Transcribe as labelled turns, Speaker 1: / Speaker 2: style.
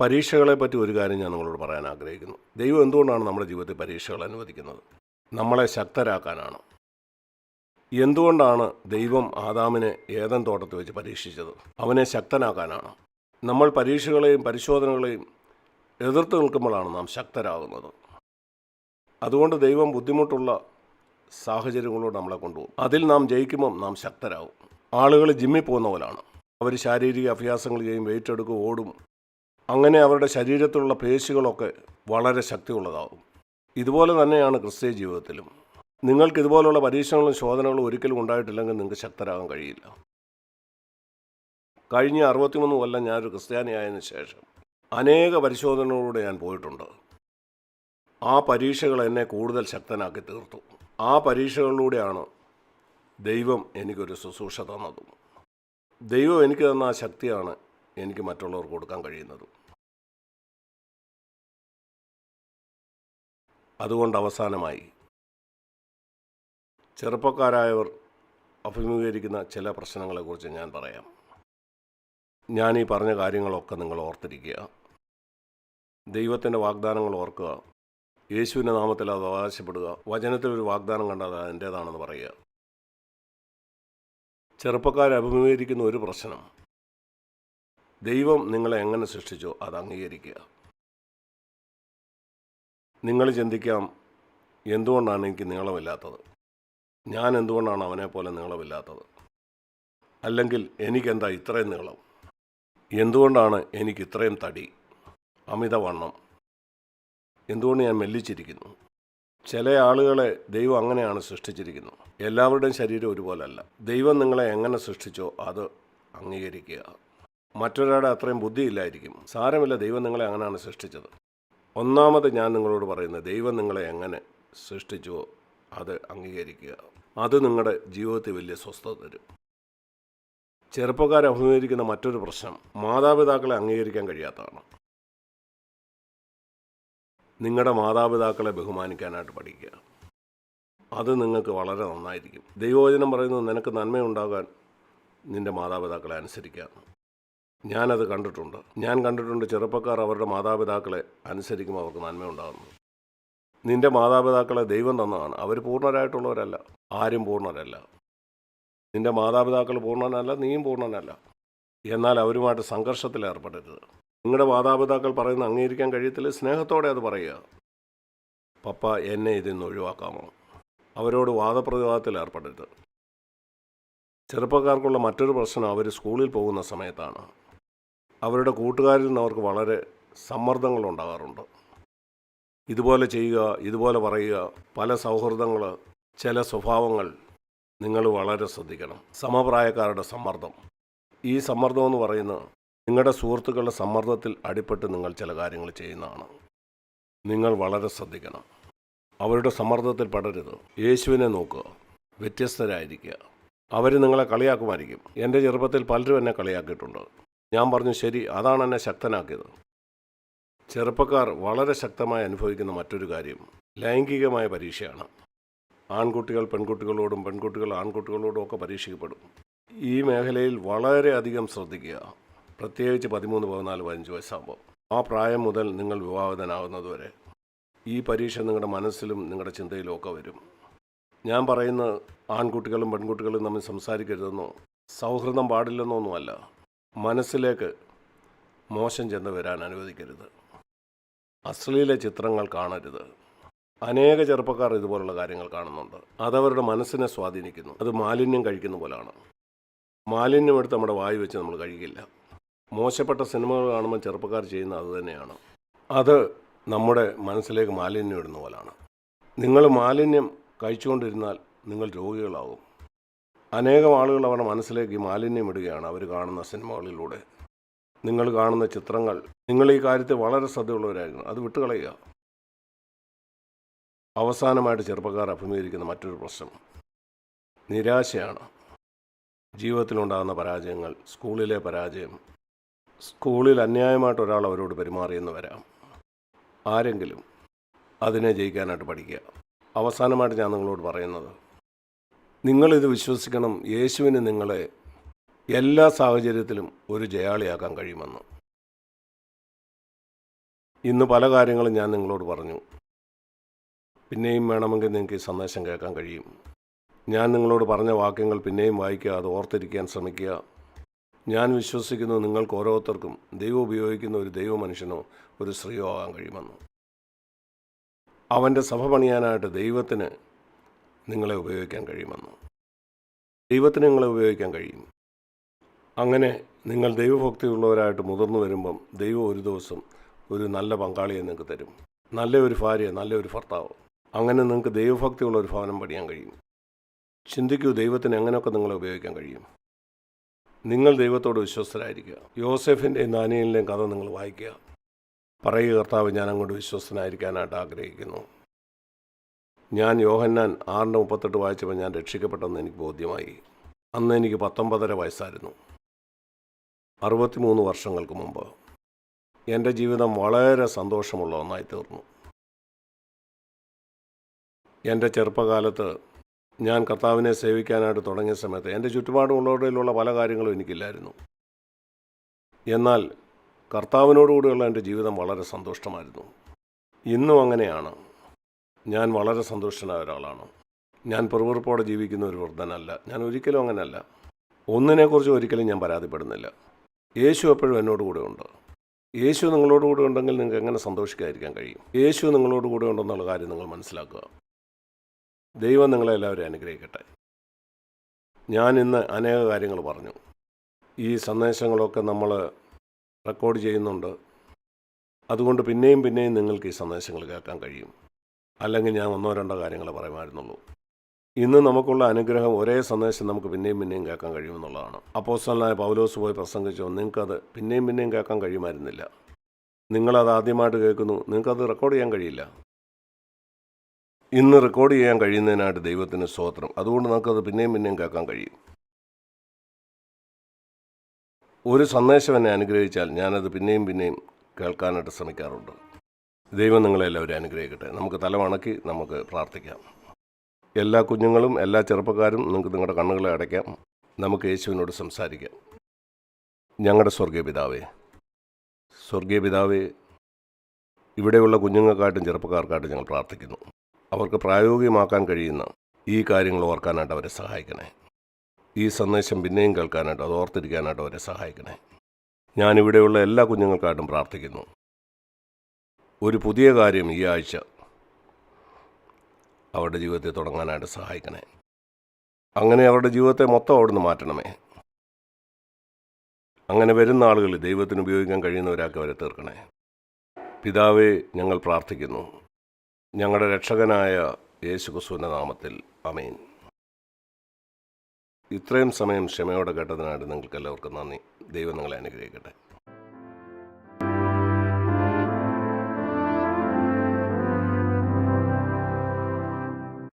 Speaker 1: പരീക്ഷകളെ പറ്റി ഒരു കാര്യം ഞാൻ നിങ്ങളോട് പറയാൻ ആഗ്രഹിക്കുന്നു. ദൈവം എന്തുകൊണ്ടാണ് നമ്മുടെ ജീവിതത്തിൽ പരീക്ഷകൾ അനുവദിക്കുന്നത്? നമ്മളെ ശക്തരാക്കാനാണ്? എന്തുകൊണ്ടാണ് ദൈവം ആദാമിനെ ഏതൻ തോട്ടത്തിൽ വെച്ച് പരീക്ഷിച്ചത്? അവനെ ശക്തനാക്കാനാണ്? നമ്മൾ പരീക്ഷകളെയും പരിശോധനകളെയും എതിർത്ത് നിൽക്കുമ്പോഴാണ് നാം ശക്തരാകുന്നത്. അതുകൊണ്ട് ദൈവം ബുദ്ധിമുട്ടുള്ള സാഹചര്യങ്ങളോട് നമ്മളെ കൊണ്ടുപോകും. അതിൽ നാം ജയിക്കുമ്പം നാം ശക്തരാകും. ആളുകൾ ജിമ്മിൽ പോകുന്ന പോലാണ്. അവർ ശാരീരിക അഭ്യാസങ്ങൾ ചെയ്യും വെയിറ്റ് എടുക്കും ഓടും. അങ്ങനെ അവരുടെ ശരീരത്തിലുള്ള പേശികളൊക്കെ വളരെ ശക്തിയുള്ളതാകും ഇതുപോലെ തന്നെയാണ് ക്രിസ്തീയ ജീവിതത്തിലും. നിങ്ങൾക്ക് ഇതുപോലുള്ള പരീക്ഷണങ്ങളും ശോധനകളും ഒരിക്കലും ഉണ്ടായിട്ടില്ലെങ്കിൽ നിങ്ങൾക്ക് ശക്തരാകാൻ കഴിയില്ല. കഴിഞ്ഞ അറുപത്തിമൂന്ന് കൊല്ലം ഞാനൊരു ക്രിസ്ത്യാനിയായതിനു ശേഷം അനേക പരിശോധനകളിലൂടെ ഞാൻ പോയിട്ടുണ്ട്. ആ പരീക്ഷകൾ എന്നെ കൂടുതൽ ശക്തനാക്കി തീർത്തു. ആ പരീക്ഷകളിലൂടെയാണ് ദൈവം എനിക്കൊരു ശുശ്രൂഷ തന്നതും. ദൈവം എനിക്ക് തന്ന ആ ശക്തിയാണ് എനിക്ക് മറ്റുള്ളവർക്ക് കൊടുക്കാൻ കഴിയുന്നതും. അതുകൊണ്ട് അവസാനമായി. ചെറുപ്പക്കാരായവർ അഭിമുഖീകരിക്കുന്ന ചില പ്രശ്നങ്ങളെക്കുറിച്ച് ഞാൻ പറയാം. ഞാൻ ഈ പറഞ്ഞ കാര്യങ്ങളൊക്കെ നിങ്ങൾ ഓർത്തിരിക്കുക. ദൈവത്തിന്റെ വാഗ്ദാനങ്ങൾ ഓർക്കുക. യേശുവിന്റെ നാമത്തിൽ അത് അവകാശപ്പെടുക. വചനത്തിൽ ഒരു വാഗ്ദാനം കണ്ടാൽ അത് എന്റേതാണെന്ന് പറയുക. ചെറുപ്പക്കാർ അഭിമുഖീകരിക്കുന്ന ഒരു പ്രശ്നം. ദൈവം നിങ്ങളെ എങ്ങനെ സൃഷ്ടിച്ചോ അത് അംഗീകരിക്കുക. നിങ്ങൾ ചിന്തിക്കാം എന്തുകൊണ്ടാണ് എനിക്ക് നീളമില്ലാത്തത് ഞാൻ എന്തുകൊണ്ടാണ് അവനെ പോലെ നീളമില്ലാത്തത് അല്ലെങ്കിൽ എനിക്കെന്താ ഇത്രയും നീളം? എന്തുകൊണ്ടാണ് എനിക്ക് ഇത്രയും തടി? അമിതവണ്ണം? എന്തുകൊണ്ട് ഞാൻ മെല്ലിച്ചിരിക്കുന്നു? ചില ആളുകളെ ദൈവം അങ്ങനെയാണ് സൃഷ്ടിച്ചിരിക്കുന്നത് എല്ലാവരുടെയും ശരീരം ഒരുപോലല്ല. ദൈവം നിങ്ങളെ എങ്ങനെ സൃഷ്ടിച്ചോ അത് അംഗീകരിക്കുക. മറ്റൊരാളുടെ അത്രയും ബുദ്ധിയില്ലായിരിക്കും. സാരമില്ല ദൈവം നിങ്ങളെ അങ്ങനെയാണ് സൃഷ്ടിച്ചത്. ഒന്നാമത് ഞാൻ നിങ്ങളോട് പറയുന്നത് ദൈവം നിങ്ങളെ എങ്ങനെ സൃഷ്ടിച്ചുവോ അത് അംഗീകരിക്കുക. അത് നിങ്ങളുടെ ജീവിതത്തിൽ വലിയ സ്വസ്ഥത തരും. ചെറുപ്പക്കാർ അഭിമുഖീകരിക്കുന്ന മറ്റൊരു പ്രശ്നം മാതാപിതാക്കളെ അംഗീകരിക്കാൻ കഴിയാത്തതാണ്. നിങ്ങളുടെ മാതാപിതാക്കളെ ബഹുമാനിക്കാനായിട്ട് പഠിക്കുക. അത് നിങ്ങൾക്ക് വളരെ നന്നായിരിക്കും. ദൈവവചനം പറയുന്നത് നിനക്ക് നന്മയുണ്ടാകാൻ നിന്റെ മാതാപിതാക്കളെ അനുസരിക്കാം ഞാനത് കണ്ടിട്ടുണ്ട്. ഞാൻ കണ്ടിട്ടുണ്ട് ചെറുപ്പക്കാർ അവരുടെ മാതാപിതാക്കളെ അനുസരിക്കുമ്പോൾ അവർക്ക് നന്മയുണ്ടാകുന്നു നിന്റെ മാതാപിതാക്കളെ ദൈവം തന്നതാണ്. അവർ പൂർണരായിട്ടുള്ളവരല്ല. ആരും പൂർണരല്ല. നിന്റെ മാതാപിതാക്കൾ പൂർണനല്ല നീയും പൂർണനല്ല. എന്നാൽ അവരുമായിട്ട് സംഘർഷത്തിൽ ഏർപ്പെടരുത്. നിങ്ങളുടെ മാതാപിതാക്കൾ പറയുന്ന അംഗീകരിക്കാൻ കഴിയത്തില്ല. സ്നേഹത്തോടെ അത് പറയുക. പപ്പ എന്നെ ഇതിന്ന് ഒഴിവാക്കാമോ? അവരോട് വാദപ്രതിവാദത്തിൽ ഏർപ്പെടരുത്. ചെറുപ്പക്കാർക്കുള്ള മറ്റൊരു പ്രശ്നം അവർ സ്കൂളിൽ പോകുന്ന സമയത്താണ്. അവരുടെ കൂട്ടുകാരിൽ നിന്ന് അവർക്ക് വളരെ സമ്മർദ്ദങ്ങൾ ഉണ്ടാകാറുണ്ട്. ഇതുപോലെ ചെയ്യുക ഇതുപോലെ പറയുക പല സൗഹൃദങ്ങൾ ചില സ്വഭാവങ്ങൾ നിങ്ങൾ വളരെ ശ്രദ്ധിക്കണം. സമപ്രായക്കാരുടെ സമ്മർദ്ദം. ഈ സമ്മർദ്ദം എന്ന് പറയുന്നത് നിങ്ങളുടെ സുഹൃത്തുക്കളുടെ സമ്മർദ്ദത്തിൽ അടിപ്പെട്ട് നിങ്ങൾ ചില കാര്യങ്ങൾ ചെയ്യുന്നതാണ്. നിങ്ങൾ വളരെ ശ്രദ്ധിക്കണം. അവരുടെ സമ്മർദ്ദത്തിൽ പടരുത്. യേശുവിനെ നോക്കുക. വ്യത്യസ്തരായിരിക്കുക. അവർ നിങ്ങളെ കളിയാക്കുമായിരിക്കും. എന്റെ ചെറുപ്പത്തിൽ പലരും എന്നെ കളിയാക്കിയിട്ടുണ്ട്. ഞാൻ പറഞ്ഞു ശരി അതാണ് എന്നെ ശക്തനാക്കിയത്. ചെറുപ്പക്കാർ വളരെ ശക്തമായി അനുഭവിക്കുന്ന മറ്റൊരു കാര്യം ലൈംഗികമായ പരീക്ഷയാണ്. ആൺകുട്ടികൾ പെൺകുട്ടികളോടും പെൺകുട്ടികൾ ആൺകുട്ടികളോടും ഒക്കെ പരീക്ഷിക്കപ്പെടും. ഈ മേഖലയിൽ വളരെയധികം ശ്രദ്ധിക്കുക. പ്രത്യേകിച്ച് പതിമൂന്ന് പതിനാല് പതിനഞ്ച് വയസ്സാകുമ്പോൾ ആ പ്രായം മുതൽ നിങ്ങൾ വിവാഹിതനാകുന്നതുവരെ ഈ പരീക്ഷ നിങ്ങളുടെ മനസ്സിലും നിങ്ങളുടെ ചിന്തയിലും ഒക്കെ വരും. ഞാൻ പറയുന്ന ആൺകുട്ടികളും പെൺകുട്ടികളും തമ്മിൽ സംസാരിക്കരുതെന്നോ സൗഹൃദം പാടില്ലെന്നോ ഒന്നുമല്ല. മനസ്സിലേക്ക് മോശം ചെന്ന് വരാൻ അനുവദിക്കരുത്. അശ്ലീല ചിത്രങ്ങൾ കാണരുത്. അനേക ചെറുപ്പക്കാർ ഇതുപോലുള്ള കാര്യങ്ങൾ കാണുന്നുണ്ട്. അതവരുടെ മനസ്സിനെ സ്വാധീനിക്കുന്നു. അത് മാലിന്യം കഴിക്കുന്ന പോലാണ്. മാലിന്യം എടുത്ത് നമ്മുടെ വായു വെച്ച് നമ്മൾ കഴിക്കില്ല. മോശപ്പെട്ട സിനിമകൾ കാണുമ്പോൾ ചെറുപ്പക്കാർ ചെയ്യുന്ന അത് തന്നെയാണ്. അത് നമ്മുടെ മനസ്സിലേക്ക് മാലിന്യം ഇടുന്ന പോലാണ്. നിങ്ങൾ മാലിന്യം കഴിച്ചുകൊണ്ടിരുന്നാൽ നിങ്ങൾ രോഗികളാവും. അനേകം ആളുകൾ അവരുടെ മനസ്സിലേക്ക് മാലിന്യം ഇടുകയാണ്. അവർ കാണുന്ന സിനിമകളിലൂടെ. നിങ്ങൾ കാണുന്ന ചിത്രങ്ങൾ നിങ്ങൾ ഈ കാര്യത്തിൽ വളരെ ശ്രദ്ധയുള്ളവരായിരുന്നു. അത് വിട്ടുകളയുക. അവസാനമായിട്ട് ചെറുപ്പക്കാർ അഭിമുഖീകരിക്കുന്ന മറ്റൊരു പ്രശ്നം. നിരാശയാണ്. ജീവിതത്തിലുണ്ടാകുന്ന പരാജയങ്ങൾ സ്കൂളിലെ പരാജയം സ്കൂളിൽ അന്യായമായിട്ട് ഒരാൾ അവരോട് പെരുമാറിയെന്ന് വരാം. ആരെങ്കിലും അതിനെ ജയിക്കാനായിട്ട് പഠിക്കുക. അവസാനമായിട്ട് ഞാൻ നിങ്ങളോട് പറയുന്നത് നിങ്ങളിത് വിശ്വസിക്കണം. യേശുവിന് നിങ്ങളെ എല്ലാ സാഹചര്യത്തിലും ഒരു ജയാളിയാക്കാൻ കഴിയുമെന്ന്. ഇന്ന് പല കാര്യങ്ങളും ഞാൻ നിങ്ങളോട് പറഞ്ഞു. പിന്നെയും വേണമെങ്കിൽ നിങ്ങൾക്ക് ഈ സന്ദേശം കേൾക്കാൻ കഴിയും. ഞാൻ നിങ്ങളോട് പറഞ്ഞ വാക്യങ്ങൾ പിന്നെയും വായിക്കുക അത് ഓർത്തിരിക്കാൻ ശ്രമിക്കുക. ഞാൻ വിശ്വസിക്കുന്നു നിങ്ങൾക്ക് ഓരോരുത്തർക്കും ദൈവം ഉപയോഗിക്കുന്ന ഒരു ദൈവ മനുഷ്യനോ ഒരു സ്ത്രീയോ ആകാൻ കഴിയുമെന്ന്. അവന്റെ സഭ പണിയാനായിട്ട് ദൈവത്തിന് നിങ്ങളെ ഉപയോഗിക്കാൻ കഴിയുമെന്ന്. ദൈവത്തിന് നിങ്ങളെ ഉപയോഗിക്കാൻ കഴിയും. അങ്ങനെ നിങ്ങൾ ദൈവഭക്തിയുള്ളവരായിട്ട് മുതിർന്നു വരുമ്പം ദൈവം ഒരു ദിവസം ഒരു നല്ല പങ്കാളിയെ നിങ്ങൾക്ക് തരും. നല്ല ഒരു ഭാര്യ നല്ല ഒരു ഭർത്താവ്. അങ്ങനെ നിങ്ങൾക്ക് ദൈവഭക്തിയുള്ള ഒരു ഭവനം പണിയാൻ കഴിയും. ചിന്തിക്കൂ ദൈവത്തിന് എങ്ങനെയൊക്കെ നിങ്ങളെ ഉപയോഗിക്കാൻ കഴിയും. നിങ്ങൾ ദൈവത്തോട് വിശ്വസ്തരായിരിക്കുക. യോസെഫിന്റെയും ദാനിയലിന്റെയും കഥ നിങ്ങൾ വായിക്കുക. പറയുക കർത്താവ് ഞാൻ അങ്ങോട്ട് വിശ്വസ്തനായിരിക്കാനായിട്ട് ആഗ്രഹിക്കുന്നു. ഞാൻ യോഹന്നാൻ ആറിന്റെ മുപ്പത്തെട്ട് വായിച്ചപ്പോൾ ഞാൻ രക്ഷിക്കപ്പെട്ടെന്ന് എനിക്ക് ബോധ്യമായി. അന്ന് എനിക്ക് പത്തൊമ്പതര വയസ്സായിരുന്നു. അറുപത്തിമൂന്ന് വർഷങ്ങൾക്ക് മുമ്പ് എന്റെ ജീവിതം വളരെ സന്തോഷമുള്ള ഒന്നായി തീർന്നു. എന്റെ ചെറുപ്പകാലത്ത് ഞാൻ കർത്താവിനെ സേവിക്കാനായിട്ട് തുടങ്ങിയ സമയത്ത് എന്റെ ചുറ്റുപാടുമുള്ളവരിലുള്ള പല കാര്യങ്ങളും എനിക്കില്ലായിരുന്നു. എന്നാൽ കർത്താവിനോടുകൂടിയുള്ള എന്റെ ജീവിതം വളരെ സന്തോഷമായിരുന്നു. ഇന്നും അങ്ങനെയാണ്. ഞാൻ വളരെ സന്തുഷ്ടനായ ഒരാളാണ്. ഞാൻ പെറുപെറുപ്പോടെ ജീവിക്കുന്ന ഒരു വൃദ്ധനല്ല. ഞാൻ ഒരിക്കലും അങ്ങനെയല്ല ഒന്നിനെക്കുറിച്ച് ഒരിക്കലും ഞാൻ പരാതിപ്പെടുന്നില്ല. യേശു എപ്പോഴും എന്നോട് കൂടെ ഉണ്ട്. യേശു നിങ്ങളോട് കൂടെ ഉണ്ടെങ്കിൽ നിങ്ങൾക്ക് എങ്ങനെ സന്തോഷിക്കാതിരിക്കാൻ കഴിയും? യേശു നിങ്ങളോട് കൂടെ ഉണ്ടെന്നുള്ള കാര്യം നിങ്ങൾ മനസ്സിലാക്കുക. ദൈവം നിങ്ങളെ എല്ലാവരും അനുഗ്രഹിക്കട്ടെ. ഞാൻ ഇന്ന് അനേക കാര്യങ്ങൾ പറഞ്ഞു. ഈ സന്ദേശങ്ങളൊക്കെ നമ്മൾ റെക്കോർഡ് ചെയ്യുന്നുണ്ട്. അതുകൊണ്ട് പിന്നെയും പിന്നെയും നിങ്ങൾക്ക് ഈ സന്ദേശങ്ങൾ കേൾക്കാൻ കഴിയും. അല്ലെങ്കിൽ ഞാൻ ഒന്നോ രണ്ടോ കാര്യങ്ങൾ പറയുമായിരുന്നുള്ളൂ. ഇന്ന് നമുക്കുള്ള അനുഗ്രഹം ഒരേ സന്ദേശം നമുക്ക് പിന്നെയും പിന്നെയും കേൾക്കാൻ കഴിയുമെന്നുള്ളതാണ്. അപ്പോസ്റ്റലായ പൗലോസ് പോയി പ്രസംഗിച്ചോ നിങ്ങൾക്കത് പിന്നെയും പിന്നെയും കേൾക്കാൻ കഴിയുമായിരുന്നില്ല. നിങ്ങളത് ആദ്യമായിട്ട് കേൾക്കുന്നു. നിങ്ങൾക്കത് റെക്കോർഡ് ചെയ്യാൻ കഴിയില്ല. ഇന്ന് റെക്കോർഡ് ചെയ്യാൻ കഴിയുന്നതിനായിട്ട് ദൈവത്തിന് സ്തോത്രം. അതുകൊണ്ട് നമുക്കത് പിന്നെയും പിന്നെയും കേൾക്കാൻ കഴിയും. ഒരു സന്ദേശം എന്നെ അനുഗ്രഹിച്ചാൽ ഞാനത് പിന്നെയും പിന്നെയും കേൾക്കാനായിട്ട് ശ്രമിക്കാറുണ്ട്. ദൈവം നിങ്ങളെല്ലാവരും അനുഗ്രഹിക്കട്ടെ. നമുക്ക് തലമണക്കി നമുക്ക് പ്രാർത്ഥിക്കാം. എല്ലാ കുഞ്ഞുങ്ങളും എല്ലാ ചെറുപ്പക്കാരും നിങ്ങൾക്ക് നിങ്ങളുടെ കണ്ണുകളെ അടയ്ക്കാം. നമുക്ക് യേശുവിനോട് സംസാരിക്കാം. ഞങ്ങളുടെ സ്വർഗീയ പിതാവേ സ്വർഗീയ പിതാവേ ഇവിടെയുള്ള കുഞ്ഞുങ്ങൾക്കായിട്ടും ചെറുപ്പക്കാർക്കായിട്ടും ഞങ്ങൾ പ്രാർത്ഥിക്കുന്നു. അവർക്ക് പ്രായോഗികമാക്കാൻ കഴിയുന്ന ഈ കാര്യങ്ങൾ ഓർക്കാനായിട്ട് അവരെ സഹായിക്കണേ. ഈ സന്ദേശം പിന്നെയും കേൾക്കാനായിട്ട് അത് ഓർത്തിരിക്കാനായിട്ട് അവരെ സഹായിക്കണേ. ഞാനിവിടെയുള്ള എല്ലാ കുഞ്ഞുങ്ങൾക്കായിട്ടും പ്രാർത്ഥിക്കുന്നു. ഒരു പുതിയ കാര്യം ഈ ആഴ്ച അവരുടെ ജീവിതത്തെ തുടങ്ങാനായിട്ട് സഹായിക്കണേ. അങ്ങനെ അവരുടെ ജീവിതത്തെ മൊത്തം അവിടുന്ന് മാറ്റണമേ. അങ്ങനെ വരുന്ന ആളുകൾ ദൈവത്തിന് ഉപയോഗിക്കാൻ കഴിയുന്നവരാക്കി അവരെ തീർക്കണേ. പിതാവെ ഞങ്ങൾ പ്രാർത്ഥിക്കുന്നു. ഞങ്ങളുടെ രക്ഷകനായ യേശു ക്രിസ്തുവിന്റെ നാമത്തിൽ അമീൻ ഇത്രയും സമയം ക്ഷമയോടെ കേട്ടതിനായിട്ട് നിങ്ങൾക്ക് എല്ലാവർക്കും നന്ദി. ദൈവം നിങ്ങളെ അനുഗ്രഹിക്കട്ടെ.